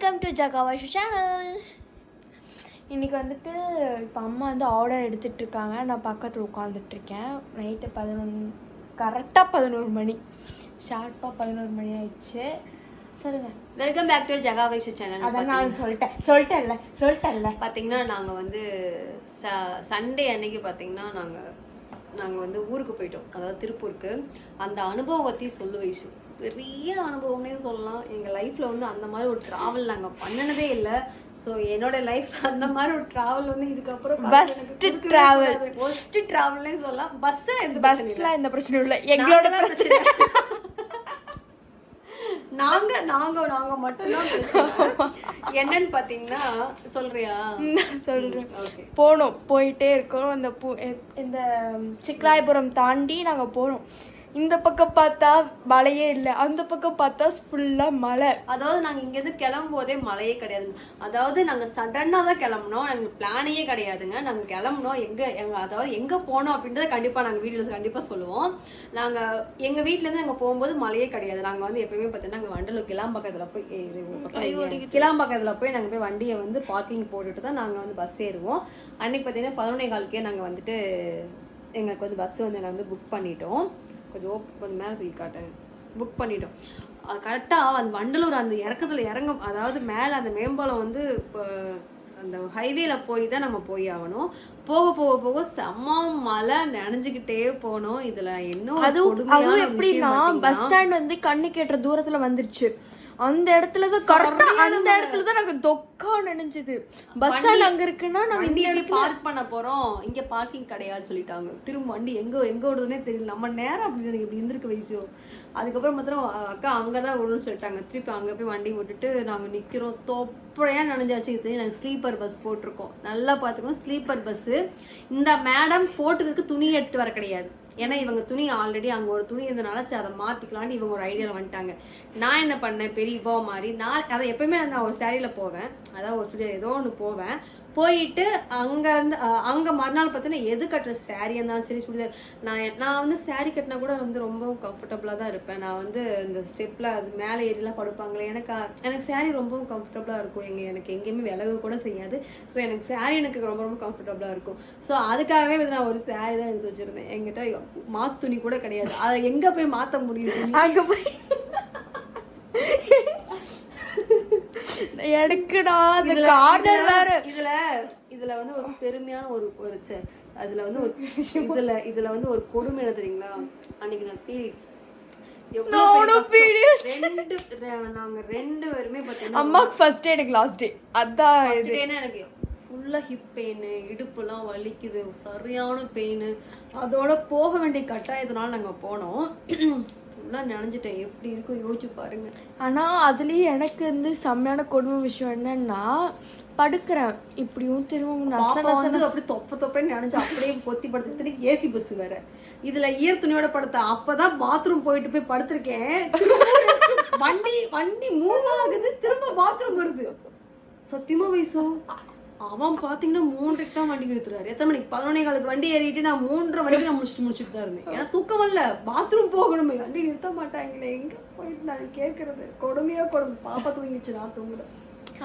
Welcome to ஜகாவாஷு channel இன்னைக்கு வந்துட்டு இப்போ அம்மா வந்து ஆர்டர் எடுத்துட்டு இருக்காங்க நான் பக்கத்தில் உட்காந்துட்டு இருக்கேன் நைட்டு பதினொன்று கரெக்டாக பதினோரு மணி. ஷார்ப்பாக பதினோரு மணி ஆயிடுச்சு. சொல்லுங்கள் welcome back to Jaga Vaishu channel அதான் நான் சொல்லிட்டேன். சொல்லிட்டேன்ல சொல்லிட்டேன்ல. பார்த்தீங்கன்னா நாங்கள் வந்து ச சண்டே அன்னைக்கு பார்த்தீங்கன்னா நாங்கள் நாங்கள் வந்து ஊருக்கு போயிட்டோம். அதாவது திருப்பூருக்கு. அந்த அனுபவம் பற்றி சொல்லு வைஷு. பெரிய அனுபவம்னே சொல்லலாம். எங்கள் லைஃப்பில் வந்து அந்த மாதிரி ஒரு ட்ராவல் நாங்கள் பண்ணினதே இல்லை. ஸோ என்னோட லைஃப்ல அந்த மாதிரி ஒரு ட்ராவல் வந்து இதுக்கப்புறம் Worst travel. ஃபர்ஸ்ட் ட்ராவல்னே சொல்லலாம். பிரச்சனை இல்லை. பஸ்ஸில் எந்த பிரச்சனையும் இல்லை. எங்களோட நாங்க பிரச்சனை. நாங்க நாங்க நாங்க மட்டும்தான் என்னன்னு பாத்தீங்கன்னா சொல்றியா? ஓகே போனோம். போயிட்டே இருக்கோம். அந்த இந்த சிக்கலாயபுரம் தாண்டி நாங்கள் போகிறோம் இந்த பக்கம் பார்த்தா மழையே இல்லை. அந்த பக்கம் பார்த்தா ஃபுல்லாக மழை. அதாவது நாங்க இங்க இருந்து கிளம்பும் போதே மழையே கிடையாது. அதாவது நாங்க சடனா தான் கிளம்புனோம். எங்களுக்கு பிளானே கிடையாதுங்க. நாங்க கிளம்புனோம். எங்க எங்க அதாவது எங்க போனோம் அப்படின்றத கண்டிப்பா நாங்க வீடியோஸ் கண்டிப்பா சொல்லுவோம். நாங்க எங்க வீட்ல இருந்து அங்க போகும்போது மழையே கிடையாது. நாங்க வந்து எப்பயுமே பார்த்தீங்கன்னா அங்க வண்டலூர் கிளாம்பாக்கத்துல போய். கிளாம்பாக்கத்துல போய் நாங்க போய் வண்டியை வந்து பார்க்கிங் போட்டுட்டு தான் நாங்க வந்து பஸ் ஏறுவோம். அன்னைக்கு பார்த்தீங்கன்னா பதினொன்னே காலுக்கே நாங்க வந்துட்டு எங்களுக்கு வந்து பஸ் வந்து நாங்கள் வந்து புக் பண்ணிட்டோம். கொஞ்சம் ஓப் கொஞ்சம் மேலே தூக்கி காட்டேன் புக் பண்ணிட்டோம். கரெக்டாக அந்த வண்டலூர் அந்த இறக்கத்தில் இறங்க அதாவது மேலே அந்த மேம்பாலம் வந்து இப்போ அந்த ஹைவேல போய் தான் நம்ம போய் ஆகணும். போக போக போக செம்ம மழை நனைஞ்சுக்கிட்டே போனோம். இதுல என்ன அதுவும் அதுவும் எப்படின்னா பஸ் ஸ்டாண்ட் வந்து கண்ணு கேட்டுற தூரத்தில் வந்துருச்சு. அந்த இடத்துல தான் கரெக்டாக அந்த இடத்துல தான் நாங்கள் தொக்கா நினைஞ்சது. பஸ் ஸ்டாண்ட் அங்கே இருக்குன்னா நாங்கள் இந்த பார்க் பண்ண போறோம்? இங்க பார்க்கிங் கிடையாது சொல்லிட்டாங்க. திரும்ப வண்டி எங்க எங்க ஓடுதுன்னே தெரியல. நம்ம நேரம் அப்படி எனக்கு இப்படி இருந்திருக்க வயசு. அதுக்கப்புறம் மாத்திரம் அக்கா அங்கதான் விடணும்னு சொல்லிட்டாங்க. திருப்பி அங்க போய் வண்டி விட்டுட்டு நாங்க நிக்கிறோம். தொப்பழையா நனைஞ்சாச்சு. இது நாங்க ஸ்லீப்பர் பஸ் போட்டிருக்கோம். நல்லா பாத்துக்கோ ஸ்லீப்பர் பஸ் இந்த மேடம் போட்டுக்கிறதுக்கு துணி எடுத்து வர கிடையாது. ஏன்னா இவங்க துணி ஆல்ரெடி அங்கே ஒரு துணி இருந்தனால சரி அதை மாற்றிக்கலான்னு இவங்க ஒரு ஐடியாவில் வந்துட்டாங்க. நான் என்ன பண்ணேன்? பெரிய இவோ மாதிரி நான் அதை எப்போயுமே நான் ஒரு சேரீயில் போவேன். அதாவது ஒரு சுடிதார் ஏதோ ஒன்று போவேன். போயிட்டு அங்கே வந்து அங்கே மறுநாள் பார்த்தீங்கன்னா எது கட்டுற saree இருந்தாலும் சரி சுடிதார். நான் நான் வந்து saree கட்டினா கூட வந்து ரொம்ப கம்ஃபர்டபுளாக தான் இருப்பேன். நான் வந்து இந்த ஸ்டெப்பில் அது மேலே ஏறிலாம் படுப்பாங்களே எனக்கு எனக்கு saree ரொம்பவும் கம்ஃபர்டபுளாக இருக்கும். எங்கே எனக்கு எங்கேயுமே விலகு கூட செய்யாது. ஸோ எனக்கு saree எனக்கு ரொம்ப ரொம்ப கம்ஃபர்டபுளாக இருக்கும். ஸோ அதுக்காகவே வந்து நான் ஒரு சேரீ தான் எடுத்து வச்சிருந்தேன். என்கிட்ட மாத்து துணி கூட கிடையாது. அதை எங்கே போய் மாற்ற முடியுது அங்கே போய் எடுக்குடா அந்த கார்னர் வேற. இதுல இதுல வந்து ஒரு பெருமையான ஒரு ஒரு அதுல வந்து ஒரு இதுல இதுல வந்து ஒரு கொடுமை என்ன தெரியுங்களா? அன்னைக்கு நான் பீரியட்ஸ் நாங்க ரெண்டு பேருமே அம்மாக்கு ஃபர்ஸ்ட் எனக்கு லாஸ்ட் டே அதான் எனக்கு ஃபுல்லாக ஹிப் பெயின் இடுப்புலாம் வலிக்குது சரியான பெயின் அதோட போக வேண்டிய கட்டாயத்தினால நாங்கள் போனோம். ஃபுல்லாக நினைஞ்சிட்டேன். எப்படி இருக்கும் யோசிச்சு பாருங்க. ஆனால் அதுலேயும் எனக்கு வந்து செம்மையான கொடுமை விஷயம் என்னன்னா படுக்கிறேன். இப்படியும் திரும்ப நச பாப்பா நச வந்து அப்படி தொப்ப தொப்பன்னு நினைச்சு அப்படியே பொத்தி படுத்துட்டு ஏசி பஸ் வேற. இதுல ஈர துணியோட படுத்த. அப்பதான் பாத்ரூம் போயிட்டு போய் படுத்திருக்கேன். திரும்ப restroom. வண்டி வண்டி மூவ் ஆகுது. திரும்ப பாத்ரூம் வருது. சத்தியமா வயசு அவன் பாத்தீங்கன்னா மூன்றைக்கு தான் வண்டி நிறுத்துறாரு. எத்தனை மணிக்கு? பதினொன்னே காலுக்கு வண்டி ஏறிட்டு நான் மூன்றரை மணிக்கு நான் முடிச்சுட்டு முடிச்சுட்டு தான் இருந்தேன். ஏன்னா தூக்கம் வரல? பாத்ரூம் போகணுமே. வண்டி நிறுத்த மாட்டாங்களே. எங்க போயிட்டு நான் கேக்குறது? கொடுமையா கொடுமை. பாப்பா தூங்கிச்சு நான் தூங்கல.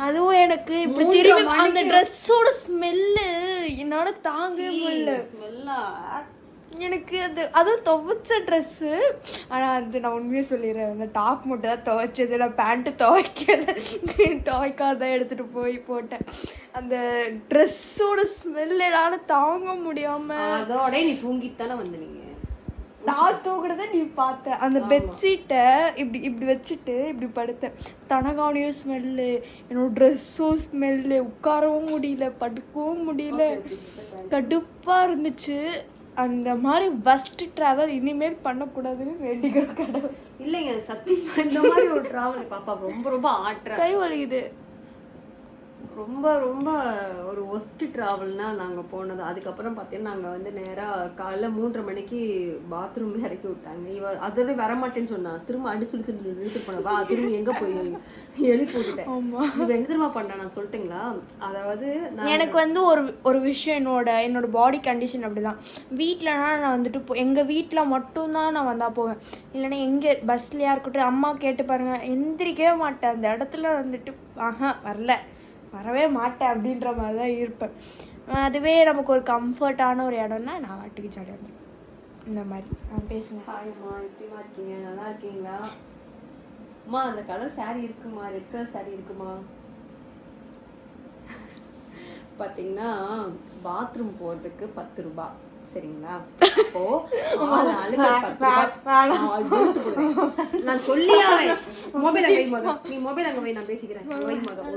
அதுவும் எனக்கு இப்படி திரும்பி அந்த ட்ரெஸ்ஸோட ஸ்மெல்லு என்னால் தாங்கவே முடியல. ஸ்மெல்லா எனக்கு அது அதுவும் துவைச்ச ட்ரெஸ்ஸு ஆனால் அது நான் உண்மையாக சொல்லிடுறேன். அந்த டாப் மட்டும் தான் துவைச்சது. நான் பேண்ட்டு துவைக்கல. துவைக்காத எடுத்துகிட்டு போய் போட்டேன். அந்த ட்ரெஸ்ஸோட ஸ்மெல் என்னால் தாங்க முடியாமல் அதோட நீ தூங்கிட்டு தானே வந்த நீங்க? நான் தூங்குறத நீ பார்த்த. அந்த பெட்ஷீட்டை இப்படி இப்படி வச்சுட்டு இப்படி படுத்தேன். தனகானியும் ஸ்மெல்லு என்னோட ட்ரெஸ்ஸும் ஸ்மெல்லு உட்காரவும் முடியல. படுக்கவும் முடியல. கடுப்பாக இருந்துச்சு. அந்த மாதிரி ஃபஸ்ட் ட்ராவல் இனிமேல் பண்ணக்கூடாதுன்னு வேண்டிக்கிற கடவுள். இல்லைங்க சத்தியமா இந்த மாதிரி ஒரு டிராவல் பாப்பா ரொம்ப ரொம்ப ஆட்டுற கை வலிக்குது. ரொம்ப ரொம்ப ஒரு ஒஸ்ட் ட்ராவல்னா நாங்கள் போனது. அதுக்கப்புறம் பார்த்தீங்கன்னா நாங்கள் வந்து நேராக காலைல மூன்றரை மணிக்கு பாத்ரூம் இறக்கி விட்டாங்க. இவ அதோட வரமாட்டேன்னு சொன்னா திரும்ப அடிச்சு இழுத்து இழுத்து போனவா திரும்ப எங்கே போய் எழுப்பி விட்டுட்டேன் இவ என்ன திரும்ப பண்ணா நான் சொல்லிட்டுங்களா? அதாவது எனக்கு வந்து ஒரு ஒரு விஷயம் என்னோட என்னோட பாடி கண்டிஷன் அப்படிதான். வீட்டிலனா நான் வந்துட்டு எங்கள் வீட்டில் மட்டும்தான் நான் வந்தால் போவேன். இல்லைன்னா எங்கே பஸ்லையா இருக்கட்டும் அம்மா கேட்டு பாருங்க எந்திரிக்கவே மாட்டேன். அந்த இடத்துல வந்துட்டு ஆஹா வரல. வரவே மாட்டேன் அப்படின்ற மாதிரி தான் இருப்பேன். அதுவே நமக்கு ஒரு கம்ஃபர்டான ஒரு இடம்னா நான் வாட்டுக்கு ஜாலியாக இருந்தேன் இந்த மாதிரி. நான் பேசுகிறேன் ஹாய்மா எப்படிமா இருக்கீங்க? நல்லா இருக்கீங்களா? அம்மா அந்த கலர் saree இருக்குமா? ரெட் கலர் saree இருக்குமா? பார்த்தீங்கன்னா பாத்ரூம் போகிறதுக்கு பத்து ரூபாய் சரிங்களா அப்போ ஆள் ஆளுக்கு ஒரு பத்து ரூபாய் ஆள் கொடுத்து கொடுங்க. நான் சொல்லி மொபைல் அங்கே மொதல் நீ மொபைல் அங்கே வை நான் பேசிக்கிறேன் வை மொதல்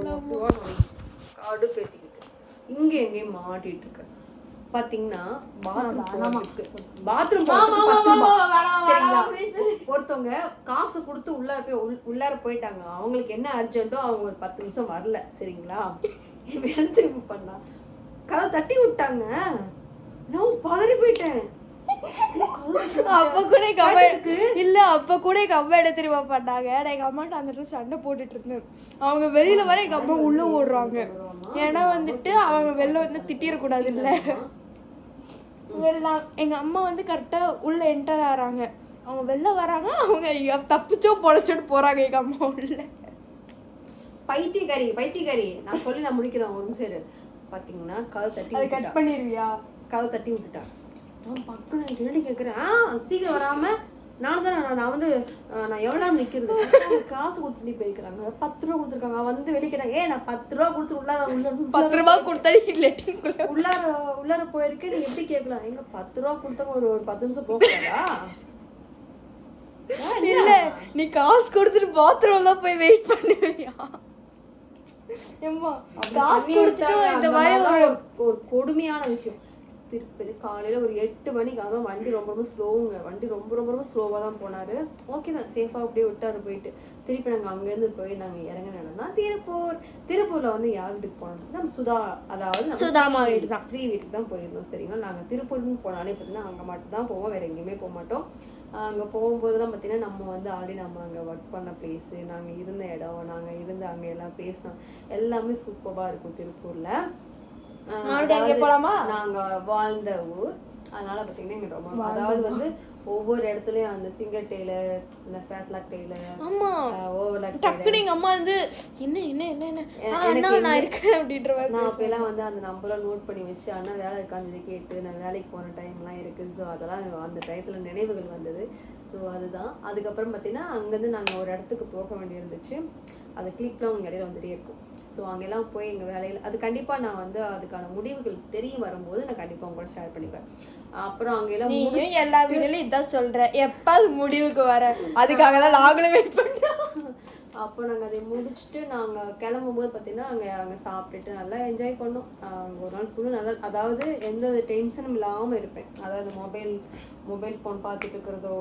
கடுப்பு ஏற்றிக்கிட்டு இங்கே எங்கேயும் மாட்டிட்டு இருக்கேன் பார்த்தீங்கன்னா பாத்ரூம் பாத்ரூம் ஒருத்தவங்க காசு கொடுத்து உள்ளார போய் உள்- உள்ளார போயிட்டாங்க அவங்களுக்கு என்ன அர்ஜென்ட்டோ அவங்க ஒரு பத்து நிமிஷம் வரல சரிங்களா திரும்பி பண்ணா கதவை தட்டி விட்டாங்க நான் பதறி போயிட்டேன். அப்போ கூட எங்கள் அம்மா இல்லை அப்போ கூட எங்கள் அம்மா என்ன தெரியுமா பண்ணாங்க? நான் அம்மாட்ட அந்த இடத்துல சண்டை போட்டுட்டு இருந்தேன். அவங்க வெளியில வர எங்கள் அம்மா உள்ளே ஓடுறாங்க. ஏன்னா வந்துட்டு அவங்க வெளில வந்து திட்டிடக்கூடாது இல்லை வெளில எங்கள் அம்மா வந்து கரெக்டாக உள்ளே என்டர் ஆகிறாங்க. அவங்க வெளில வராங்க அவங்க தப்பிச்சோ பொழைச்சோன்னு போகிறாங்க எங்கள் அம்மா உள்ள. பைத்தியக்காரி பைத்தியக்காரி. நான் சொல்லி நான் முடிக்கிறேன் ஒரு நிமிஷம் இரு. பாத்தீங்கன்னா கதவை தட்டி கட் பண்ணிடுவியா கதவை தட்டி விட்டுட்டா நான் பக்கம் நான் என்னடி கேட்குறேன் ஆ சீக்கிரம் வராம நானும் தான் நான் வந்து நான் எவ்வளோ நேரம் நிற்கிறது காசு கொடுத்துட்டு போயிருக்கிறாங்க பத்து ரூபா கொடுத்துருக்காங்க. வந்து வெளியே கேட்டாங்க ஏ நான் பத்து ரூபா கொடுத்து உள்ளார உள்ள பத்து ரூபா கொடுத்தா உள்ளார உள்ளார போயிருக்கேன். நீ எப்படி கேட்கலாம்? எங்க பத்து ரூபா கொடுத்தவங்க ஒரு ஒரு பத்து நிமிஷம் போகக்கூடாதா? இல்ல நீ காசு கொடுத்துட்டு பாத்ரூம்ல போய் வெயிட் பண்ணுவியா? காசு கொடுத்துட்டு இந்த மாதிரி ஒரு ஒரு கொடுமையான விஷயம். திருப்பதி காலையில ஒரு எட்டு மணிக்கு அதான் வண்டி ரொம்ப ரொம்ப ஸ்லோவுங்க வண்டி ரொம்ப ரொம்ப ரொம்ப ஸ்லோவாக தான் போனாரு. ஓகே தான் சேஃபாக அப்படியே விட்டாரு போயிட்டு. திருப்பி நாங்கள் அங்கேருந்து போய் நாங்கள் இறங்க தான் திருப்பூர். திருப்பூர்ல வந்து யார் வீட்டுக்கு போனோம் நம்ம சுதா அதாவது ஸ்ரீ- வீட்டுக்கு தான். ஸ்ரீ வீட்டுக்கு தான் போயிருந்தோம் சரிங்களா? நாங்கள் திருப்பூர்னு போனாலே பார்த்தீங்கன்னா அங்கே மட்டும் தான் போவோம் வேற எங்கேயுமே போக மாட்டோம். அங்கே போகும்போதெல்லாம் பார்த்தீங்கன்னா நம்ம வந்து ஆல்ரெடி நம்ம அங்கே ஒர்க் பண்ண பிளேஸு நாங்கள் இருந்த இடம் நாங்கள் இருந்து அங்கே எல்லாம் பேசினோம். எல்லாமே சூப்பராக இருக்கும் திருப்பூரில். போலாமா? நாங்கள் வாழ்ந்த ஊர். அதனால பார்த்தீங்கன்னா எங்க ரொம்ப அதாவது வந்து ஒவ்வொரு இடத்துலையும் அந்த சிங்கர் டெய்லர் இந்த ஃபேட்லாக் டெய்லர் ஆமா. ஓவர்லாக் டக்குனு எங்க அம்மா வந்து என்ன என்ன என்ன என்ன? நான் இருக்கேன் அப்படின்ற மாதிரி நான் அப்பெல்லாம் வந்து அந்த நம்பர்லாம் நோட் பண்ணி வச்சு அண்ணா வேலை இருக்கான்னு கேட்டு நான் வேலைக்கு போன டைம்லாம் இருக்குது ஸோ அதெல்லாம் அந்த டயத்தில் நினைவுகள் வந்தது. ஸோ அதுதான். அதுக்கப்புறம் பார்த்தீங்கன்னா அங்கேருந்து நாங்கள் ஒரு இடத்துக்கு போக வேண்டியிருந்துச்சு. அந்த கிளிப்லாம் உங்கள் இடையில வந்துட்டே இருக்கும். ஸோ அங்கெல்லாம் போய் எங்கள் வேலையில் அது கண்டிப்பாக நான் வந்து அதுக்கான முடிவுகள் தெரிய வரும்போது நான் கண்டிப்பாக உங்களோட ஷேர் பண்ணிப்பேன். அப்புறம் அங்கெல்லாம் எல்லா வீடியோலையும் இதான் சொல்ற. எப்ப அது முடிவுக்கு வர? அதுக்காக தான் நாங்களும் வெயிட் பண்றோம். அப்போ நாங்கள் அதை முடிச்சுட்டு நாங்கள் கிளம்பும்போது பார்த்தீங்கன்னா அங்கே அங்கே சாப்பிட்டுட்டு நல்லா என்ஜாய் பண்ணோம். அங்கே ஒரு நாள் ஃபுல்லும் நல்லா அதாவது எந்த ஒரு டென்ஷனும் இல்லாமல் இருப்பேன். அதாவது மொபைல் மொபைல் ஃபோன் பார்த்துட்டு இருக்கிறதோ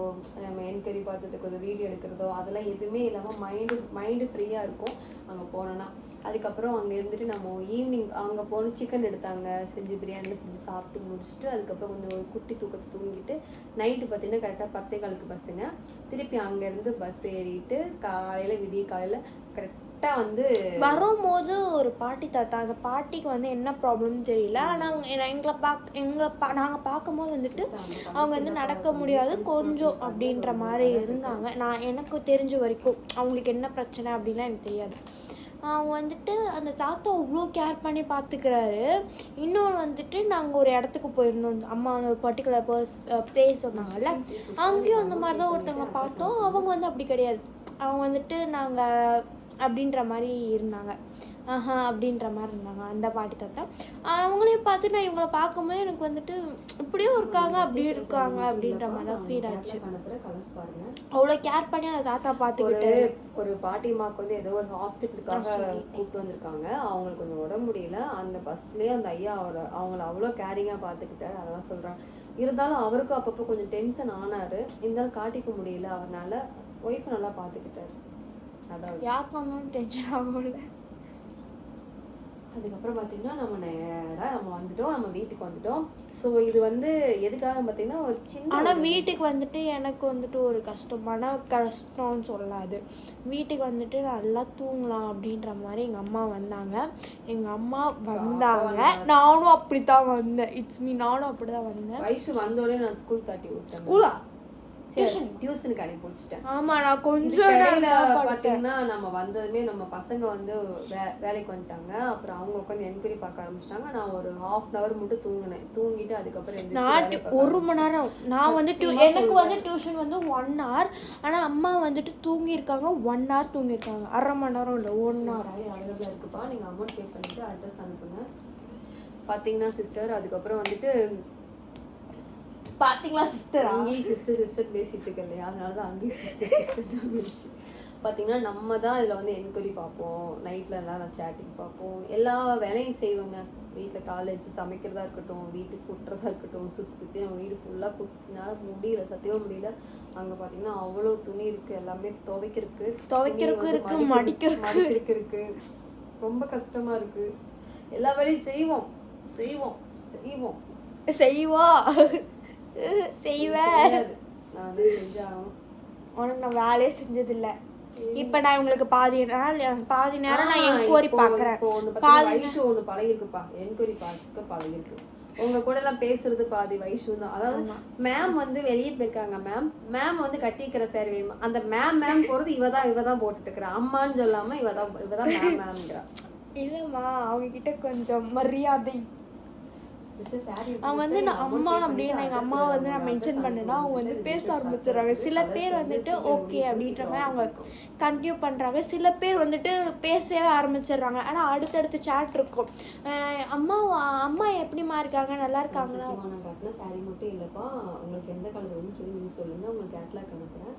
நம்ம என்கொயரி பார்த்துட்டு இருக்கிறதோ வீடியோ எடுக்கிறதோ அதெல்லாம் எதுவுமே இல்லாமல் மைண்டு மைண்டு ஃப்ரீயாக இருக்கும் அங்கே போனோன்னா அதுக்கப்புறம் அங்கே இருந்துட்டு நம்ம ஈவினிங் அங்கே போன சிக்கன் எடுத்தாங்க செஞ்சு பிரியாணியில் செஞ்சு சாப்பிட்டு முடிச்சுட்டு அதுக்கப்புறம் கொஞ்சம் ஒரு குட்டி தூக்கத்தை தூங்கிட்டு நைட்டு பார்த்தீங்கன்னா கரெக்டாக பத்தே காலுக்கு பஸ்ஸுங்க திருப்பி அங்கேருந்து பஸ் ஏறிட்டு காலையில் விடிய காலையில் கரெக்டாக வந்து வரும்போது ஒரு பாட்டி தாத்தா அந்த பாட்டிக்கு வந்து என்ன ப்ராப்ளம்னு தெரியல. நாங்கள் எங்களை பாக் எங்களை பா நாங்கள் பார்க்கும்போது வந்துட்டு அவங்க வந்து நடக்க முடியாது கொஞ்சம் அப்படின்ற மாதிரி இருந்தாங்க. நான் எனக்கு தெரிஞ்ச வரைக்கும் அவங்களுக்கு என்ன பிரச்சனை அப்படின்லாம் எனக்கு தெரியாது. அவங்க வந்துட்டு அந்த தாத்தா அவ்வளோ கேர் பண்ணி பார்த்துக்கிறாரு. இன்னொன்று வந்துட்டு நாங்கள் ஒரு இடத்துக்கு போயிருந்தோம். அம்மா வந்து ஒரு பர்டிகுலர் பர்ஸ் பிளேஸ் சொன்னாங்கல்ல. அங்கேயும் அந்த மாதிரி தான் ஒருத்தவங்க பார்த்தோம். அவங்க வந்து அப்படி கிடையாது. அவங்க வந்துட்டு நாங்கள் அப்படின்ற மாதிரி இருந்தாங்க. ஆஹா அப்படின்ற மாதிரி இருந்தாங்க அந்த பாட்டி தாத்தா. அவங்களையும் பார்த்து நான் இவங்கள பார்க்கும்போது எனக்கு வந்துட்டு இப்படியும் இருக்காங்க அப்படியும் இருக்காங்க அப்படின்ற மாதிரி தான் ஃபீல் ஆச்சு. அவ்வளோ கேர் பண்ணி அந்த தாத்தா பார்த்துக்கிட்டு. ஒரு பாட்டிமாக்கு வந்து ஏதோ ஒரு ஹாஸ்பிட்டலுக்காக கூப்பிட்டு வந்திருக்காங்க. அவங்களுக்கு கொஞ்சம் உடம்பு முடியல. அந்த பஸ்லேயே அந்த ஐயா அவரை அவங்கள அவ்வளோ கேரிங்காக பார்த்துக்கிட்டாரு. அதெல்லாம் சொல்கிறாங்க இருந்தாலும் அவருக்கும் அப்பப்போ கொஞ்சம் டென்ஷன் ஆனார். இருந்தாலும் காட்டிக்க முடியல. அவர்னால ஒய்ஃப் நல்லா பார்த்துக்கிட்டாரு அதான் விஷயம். யாருக்கு வந்தாலும் டென்ஷன் ஆகும்ல அதுக்கப்புறம் பார்த்தீங்கன்னா நம்ம நேராக நம்ம வந்துட்டோம் நம்ம வீட்டுக்கு வந்துட்டோம். ஸோ இது வந்து எதுக்காக பார்த்தீங்கன்னா ஒரு சின்ன ஆனால் வீட்டுக்கு வந்துட்டு எனக்கு வந்துட்டு ஒரு கஷ்டமான கஷ்டம்னு சொல்லாது வீட்டுக்கு வந்துட்டு நல்லா தூங்கலாம் அப்படின்ற மாதிரி எங்கள் அம்மா வந்தாங்க. எங்கள் அம்மா வந்தாங்க. நானும் அப்படி தான் வந்தேன். இட்ஸ் மீ நானும் அப்படி தான் வந்தேன். வயசு வந்தோடனே நான் ஸ்கூல் தட்டி விட்டேன். ஸ்கூலா சரி. டியூஷனுக்கு அனுப்பி வச்சுட்டேன். நான் கொஞ்சம் பாத்தீங்கன்னா நம்ம வந்ததுமே நம்ம பசங்க வந்து வேலைக்கு வந்துட்டாங்க. அப்புறம் அவங்க உட்காந்து என்கொயரி பார்க்க ஆரம்பிச்சிட்டாங்க. நான் ஒரு ஹாஃப் அன் மட்டும் தூங்கினேன். தூங்கிட்டு அதுக்கப்புறம் நான் ஒரு மணி நேரம். நான் வந்து எனக்கு வந்து. டியூஷன் வந்து ஒன் ஹவர் ஆனால் அம்மா வந்துட்டு தூங்கியிருக்காங்க. One hour தூங்கியிருக்காங்க. அரை மணி நேரம் இல்லை ஒன் ஹவர் அவைலபிளாக இருக்குப்பா. நீங்கள் அமௌண்ட் பே பண்ணிட்டு அட்ரஸ் அனுப்புங்க. பார்த்தீங்கன்னா சிஸ்டர் அதுக்கப்புறம் வந்துட்டு பார்த்தீங்களா சிஸ்டர் அங்கேயும் சிஸ்டர் சிஸ்டர் பேசிட்டு இருக்கு இல்லையா அதனால தான் அங்கேயும் சிஸ்டர் சிஸ்டர் வந்துருச்சு பார்த்தீங்கன்னா நம்ம தான் இதில் வந்து என்கொயரி பார்ப்போம். நைட்டில் எல்லாம் சேட்டிங் பார்ப்போம். எல்லா வேலையும் செய்வோங்க. வீட்டில் காலேஜ் சமைக்கிறதா இருக்கட்டும் வீட்டுக்கு கூட்டுறதா இருக்கட்டும் சுற்றி சுற்றி நம்ம வீடு ஃபுல்லாக கூட்டினால முடியல சத்தியமாக முடியல. அங்கே பார்த்தீங்கன்னா அவ்வளோ துணி இருக்குது எல்லாமே துவைக்கிறதுக்கு துவைக்கிறதுக்கும் இருக்கு, மடிக்கிறதுக்கு. மடிக்கிறதுக்கு. இருக்கு ரொம்ப கஷ்டமாக இருக்குது எல்லா வேலையும் செய்வோம். செய்வோம். செய்வோம். செய்வா. செய்வேன். நான் உனக்கு வேலையே செஞ்சதில்லை. இப்போ நான் உங்களுக்கு பாதி நாள் பாதி நேரம் நான் என்கொயரி ஒண்ணு பாதி வயசு ஒண்ணு பழகிருக்குப்பா. என்கொயரி பார்க்க பழகிருக்கு. உங்க கூட எல்லாம் பேசுறது பாதி வயசு தான். அதாவது மேம் வந்து வெளியே போயிருக்காங்க மேம் மேம் வந்து கட்டிக்கிற சேரீ வேணுமா அந்த மேம் மேம் போறது இவ தான் இவ தான் போட்டுட்டு இருக்கிறா. அம்மான்னு சொல்லாம இவ தான் இவ தான் மேம் மேம்ங்கிறா இல்லைம்மா அவங்க கிட்ட கொஞ்சம் மரியாதை. அவங்க வந்து நான் அம்மா அப்படின்னு எங்கள் அம்மா வந்து நான் மென்ஷன் பண்ணேன்னா அவங்க வந்து பேச ஆரம்பிச்சிடுறாங்க சில பேர் வந்துட்டு ஓகே அப்படின்ற மாதிரி அவங்க கண்டினியூ பண்ணுறாங்க சில பேர் வந்துட்டு பேசவே ஆரம்பிச்சிடுறாங்க. ஆனால் அடுத்தடுத்து சேட் இருக்கும். அம்மா அம்மா எப்படிம்மா இருக்காங்க? நல்லா இருக்காங்களா? நான் கட்டின சாரி மட்டும் இல்லப்பா. உங்களுக்கு எந்த கலர் வேணும்னு சொல்லி நீங்க சொல்லுங்க. உங்களுக்கு கேட்லாக் அனுப்புறேன்.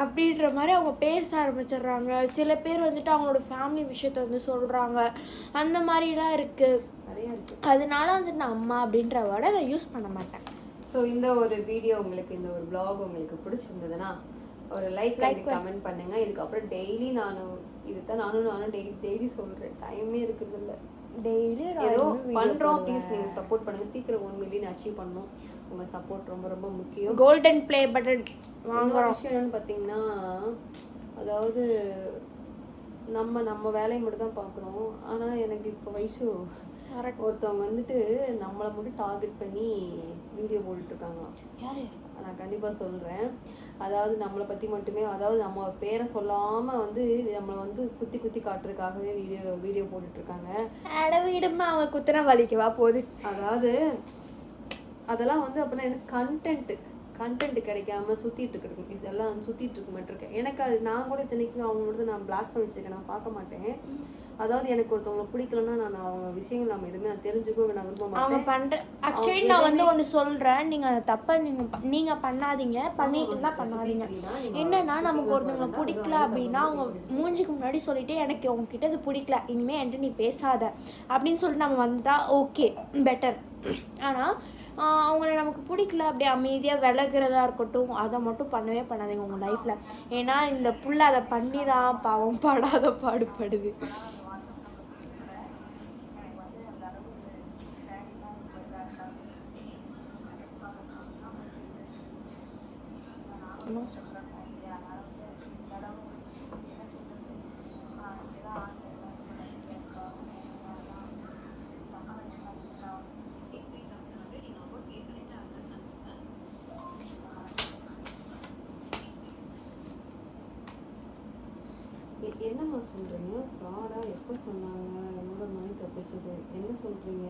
அப்படின்ற மாதிரி அவங்க பேச ஆரம்பிச்சிடுறாங்க. சில பேர் வந்துட்டு அவங்களோட ஃபேமிலி விஷயத்த வந்து சொல்கிறாங்க அந்த மாதிரிலாம் இருக்குது அதனால வந்துட்டு நான் அம்மா அப்படின்ற வேர்டை நான் யூஸ் பண்ண மாட்டேன். ஸோ இந்த ஒரு வீடியோ உங்களுக்கு இந்த ஒரு vlog உங்களுக்கு பிடிச்சிருந்ததுன்னா ஒரு லைக் லைக் கமெண்ட் பண்ணுங்க. இதுக்கப்புறம் டெய்லி நானும் இதுதான் நானும் நானும் டெய்லி டெய்லி சொல்றேன். டைமே இருக்குது இல்லை டெய்லி ஏதோ பண்றோம். ப்ளீஸ் நீங்க சப்போர்ட் பண்ணுங்க. சீக்கிரம் ஒன் மில்லியன் அச்சீவ் பண்ணணும். உங்க சப்போர்ட் ரொம்ப ரொம்ப முக்கியம். கோல்டன் ப்ளே பட்டன் இன்னொரு விஷயம் என்னன்னு பார்த்தீங்கன்னா அதாவது நம்ம நம்ம வேலையை மட்டும் தான் பார்க்குறோம் ஆனால் எனக்கு இப்போ வயசு ஒருத்தவங்க வந்துட்டு நம்மளை மட்டும் டார்கெட் பண்ணி வீடியோ போட்டுட்டு இருக்காங்களாம் யாரு? நான் கண்டிப்பாக சொல்கிறேன் அதாவது நம்மளை பற்றி மட்டுமே அதாவது நம்ம பேரை சொல்லாமல் வந்து நம்மளை வந்து குத்தி குத்தி காட்டுறதுக்காகவே வீடியோ வீடியோ போட்டுட்ருக்காங்க. அட விடுமா அவங்க குத்துனா வலிக்கவா போகுது அதாவது அதெல்லாம் வந்து அப்படின்னா எனக்கு கண்டென்ட்டு கண்டென்ட் கிடைக்காம சுற்றிட்டு இருக்கு எல்லாம் சுற்றிட்டு இருக்க மாட்டிருக்கேன் எனக்கு அது நான் கூட இத்தனைக்கும் அவங்க வந்து நான் பிளாக் பண்ணி வச்சுருக்கேன். நான் பார்க்க மாட்டேன். அதாவது எனக்கு ஒருத்தவங்களை பிடிக்கலன்னா நான் அவங்க விஷயங்கள் நம்ம எதுவுமே நான் தெரிஞ்சுக்கவும் நான் விரும்ப அவங்க மாட்டேன் பண்ற ஆக்சுவலி நான் வந்து ஒன்று சொல்றேன். நீங்க அதை தப்பா நீங்க ப- நீங்க பண்ணாதீங்க. பண்ணிட்டுனா பண்ணாதீங்க. என்னன்னா நமக்கு ஒருத்தவங்களை பிடிக்கல அப்படின்னா அவங்க மூஞ்சிக்கு முன்னாடி சொல்லிட்டு எனக்கு உங்ககிட்ட இது பிடிக்கல. இனிமே என்கிட்ட நீ பேசாத. அப்படின்னு சொல்லிட்டு நம்ம வந்தா ஓகே பெட்டர் ஆனால் அவங்கள நமக்கு பிடிக்கல அப்படியே அமைதியாக விலகிறதா இருக்கட்டும் அதை மட்டும் பண்ணவே பண்ணாதீங்க உங்கள் லைஃப்பில் ஏன்னா இந்த புள்ள அதை பண்ணி தான் பாவம் படாத பாடுபடுது. பார்க்கணும் என்னம்மா சொல்கிறீங்க ஃப்ராடாக எப்போ சொன்னாங்க? என்னோட மணி தப்பிச்சது. என்ன சொல்கிறீங்க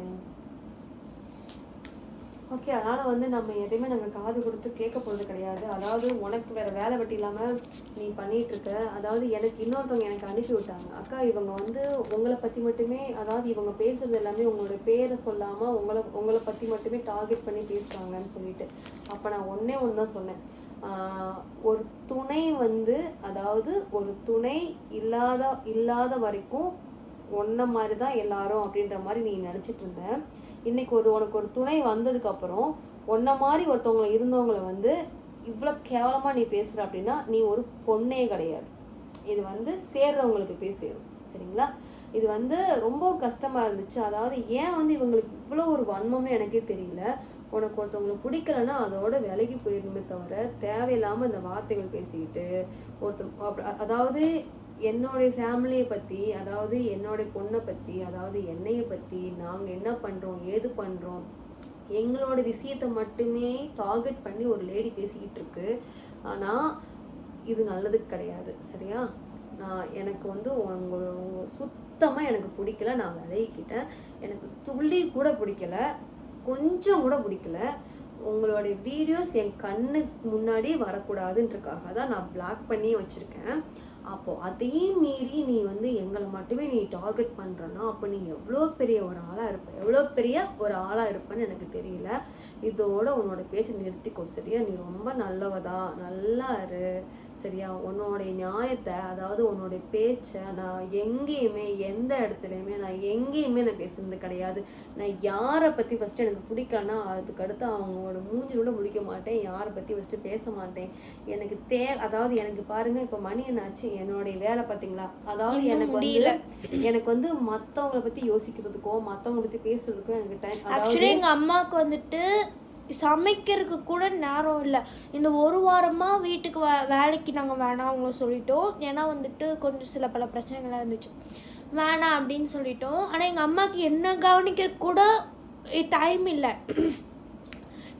ஓகே அதனால் வந்து நம்ம எதையுமே நாங்கள் காது கொடுத்து கேட்க போகிறது கிடையாது. அதாவது உனக்கு வேறு வேலை வெட்டி இல்லாமல் நீ பண்ணிட்டு இருக்க அதாவது எனக்கு இன்னொருத்தவங்க எனக்கு அனுப்பி விட்டாங்க. அக்கா இவங்க வந்து உங்களை பற்றி மட்டுமே அதாவது இவங்க பேசுகிறது எல்லாமே உங்களோட பேரை சொல்லாமல் உங்களை உங்களை பற்றி மட்டுமே டார்கெட் பண்ணி பேசுகிறாங்கன்னு சொல்லிட்டு. அப்போ நான் ஒன்றே ஒன்று தான் சொன்னேன். ஒரு துணை வந்து அதாவது ஒரு துணை இல்லாத இல்லாத வரைக்கும் ஒன்றை மாதிரி தான் எல்லாரும் அப்படின்ற மாதிரி நீ நினச்சிட்டு இருந்தேன் இன்றைக்கி ஒரு உனக்கு ஒரு துணை வந்ததுக்கப்புறம் ஒன்றை மாதிரி ஒருத்தவங்களை இருந்தவங்கள வந்து இவ்வளோ கேவலமாக நீ பேசுகிற அப்படின்னா நீ ஒரு பொண்ணே கிடையாது. இது வந்து சேர்றவங்களுக்கு போய் சேரும். சரிங்களா? இது வந்து ரொம்ப கஷ்டமாக இருந்துச்சு. அதாவது ஏன் வந்து இவங்களுக்கு இவ்வளோ ஒரு வன்மம்னு எனக்கே தெரியல. உனக்கு ஒருத்தவங்களை பிடிக்கலன்னா அதோட விலைக்கு போயிருக்குமே தவிர தேவையில்லாமல் இந்த வார்த்தைகள் பேசிக்கிட்டு ஒருத்தர் அதாவது என்னுடைய ஃபேமிலியை பற்றி அதாவது என்னுடைய பொண்ணை பற்றி அதாவது என்னையை பற்றி நாங்கள் என்ன பண்ணுறோம் ஏது பண்ணுறோம் எங்களோட விஷயத்தை மட்டுமே டார்கெட் பண்ணி ஒரு லேடி பேசிக்கிட்டு இருக்கு. ஆனால் இது நல்லது கிடையாது சரியா? நான் எனக்கு வந்து உங்க சுத்தமாக எனக்கு பிடிக்கல நான் விளையிக்கிட்டேன் எனக்கு துள்ளி கூட பிடிக்கல கொஞ்சம் கூட பிடிக்கல. உங்களுடைய வீடியோஸ் என் கண்ணுக்கு முன்னாடி வரக்கூடாதுன்றக்காக தான் நான் பிளாக் பண்ணி வச்சுருக்கேன். அப்போது அதையும் மீறி நீ வந்து எங்களை மட்டுமே நீ டார்கெட் பண்ணுறன்னா அப்போ நீ எவ்வளோ பெரிய ஒரு ஆளாக இருப்ப எவ்வளோ பெரிய ஒரு ஆளாக இருப்பேன்னு எனக்கு தெரியல. இதோட உன்னோட பேச்சை நிறுத்திக்கோ சரியா? நீ ரொம்ப நல்லவதா? நல்லா இரு சரியா? உன்னோடைய நியாயத்தை அதாவது உன்னோடைய பேச்சை நான் எங்கேயுமே எந்த இடத்துலையுமே நான் எங்கேயுமே நான் பேசுனது கிடையாது. நான் யாரை பற்றி ஃபஸ்ட்டு எனக்கு பிடிக்கலன்னா அதுக்கடுத்து அவங்களோட மூஞ்சிலோட முழிக்க மாட்டேன். யாரை பற்றி ஃபஸ்ட்டு பேச மாட்டேன். எனக்கு தே அதாவது எனக்கு பாருங்கள் இப்போ மணி என்னாச்சு? என்னுடைய வேலை பார்த்தீங்களா அதாவது எனக்கு. வந்து எனக்கு வந்து மற்றவங்கள பற்றி யோசிக்கிறதுக்கோ மற்றவங்கள பற்றி பேசுறதுக்கோ எனக்கு டைம் ஆக்சுவலி எங்கள் அம்மாவுக்கு வந்துட்டு சமைக்கிறதுக்கு கூட நேரம் இல்லை. இந்த ஒரு வாரமாக வீட்டுக்கு வே வேலைக்கு நாங்கள் வேணாம் அவங்கள சொல்லிட்டோம். ஏன்னா வந்துட்டு கொஞ்சம் சில பல பிரச்சனைகள்லாம் இருந்துச்சு. வேணாம் அப்படின்னு சொல்லிட்டோம். ஆனால் எங்கள் அம்மாவுக்கு என்ன கவனிக்கிறதுக்கு கூட டைம் இல்லை.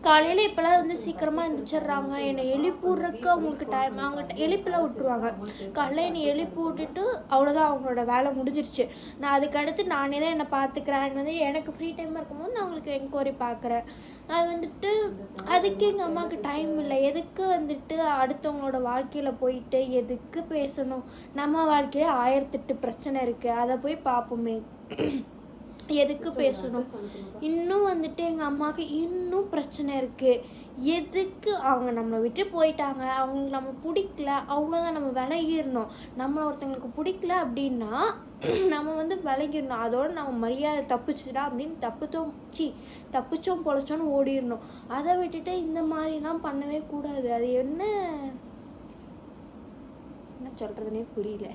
காலையில் இப்போலாம் வந்து சீக்கிரமாக எழுந்திரிச்சிடுறாங்க என்னை எழுப்பிடுறதுக்கு அவங்களுக்கு டைம் அவங்க ட- எழுப்பிலாம் விட்டுருவாங்க. காலைல என்னை எழுப்பி விட்டுட்டு அவ்வளோதான் அவங்களோட வேலை முடிஞ்சிருச்சு. நான் அதுக்கடுத்து நானே தான் என்னை பார்த்துக்கிறேன். வந்து எனக்கு ஃப்ரீ டைம் இருக்கும்போது நான் அவங்களுக்கு என்கொயரி பார்க்குறேன். அது வந்துட்டு அதுக்கு எங்கள் அம்மாவுக்கு டைம் இல்லை. எதுக்கு வந்துட்டு அடுத்தவங்களோட வாழ்க்கையில் போயிட்டு எதுக்கு பேசணும்? நம்ம வாழ்க்கையில் ஆயிரத்தெட்டு பிரச்சனை இருக்குது அதை போய் பார்ப்போமே. எதுக்கு பேசணும்? இன்னும் வந்துட்டு எங்கள் அம்மாவுக்கு இன்னும் பிரச்சனை இருக்குது எதுக்கு அவங்க நம்மளை விட்டு போயிட்டாங்க? அவங்களுக்கு நம்ம பிடிக்கல. அவ்வளோதான் நம்ம விலகிடணும். நம்மளை ஒருத்தவங்களுக்கு பிடிக்கல அப்படின்னா நம்ம வந்து விலகிடணும். அதோட நம்ம மரியாதை தப்பிச்சுடா அப்படின்னு தப்பிச்சோம் சி தப்பிச்சோம் பொழைச்சோன்னு ஓடிடணும். அதை விட்டுட்டு இந்த மாதிரிலாம் பண்ணவே கூடாது. அது என்ன? என்ன சொல்கிறதுனே புரியல.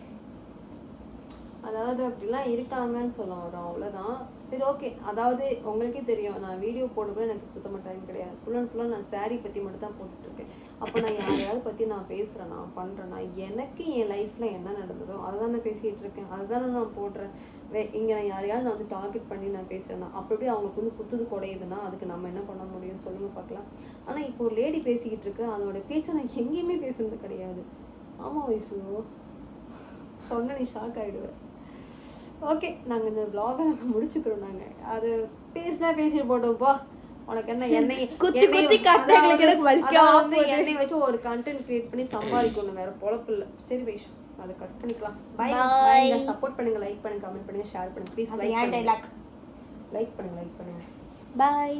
அதாவது அப்படிலாம் இருக்காங்கன்னு சொல்ல வரோம் அவ்வளோதான் சரி ஓகே அதாவது உங்களுக்கே தெரியும் நான் வீடியோ போடக்கூட எனக்கு சுத்தமாக டைம் கிடையாது. ஃபுல் அண்ட் ஃபுல்லாக நான் சாரீ பற்றி மட்டும் தான் போட்டுட்ருக்கேன். அப்போ நான் யாரையாவது பற்றி நான் பேசுகிறேன் நான் பண்ணுறேன்னா எனக்கு என் லைஃப்பில் என்ன நடந்ததோ அதை தான் நான் பேசிகிட்டு இருக்கேன் அதை தானே நான் போடுறேன். வே இங்கே நான் யாரையாவது நான் வந்து டார்கெட் பண்ணி நான் பேசுகிறேன்னா அப்படி அவங்களுக்கு வந்து குத்துது குடையுதுன்னா அதுக்கு நம்ம என்ன பண்ண முடியும் சொல்லுங்கள் பார்க்கலாம். ஆனால் இப்போ ஒரு லேடி பேசிக்கிட்டு இருக்கு அதோட பேச்சை நான் எங்கேயுமே பேசுனது கிடையாது. ஆமாம் வயசு சொன்ன நீ ஷாக் ஆகிடுவேன் ஓகே நாங்கள் இந்த vlog-அ நாங்கள் முடிச்சுக்கிறோம் நாங்கள் அது பேசினா பேசிட்டு போட்டோம் போ. உனக்கு என்ன எண்ணெய் குத்தி குத்தி வந்து. எண்ணெய் வச்சு ஒரு கண்டென்ட் கிரியேட் பண்ணி சம்பாதிக்கணும் வேற பொழப்பு இல்லை. சரி வைஷு அதை கட் பண்ணிக்கலாம். Bye Bye. சப்போர்ட் பண்ணுங்க லைக் பண்ணுங்க கமெண்ட் பண்ணுங்க ஷேர் பண்ணுங்க. ப்ளீஸ் லைக் லைக் பண்ணுங்க. லைக் பண்ணுங்க பாய்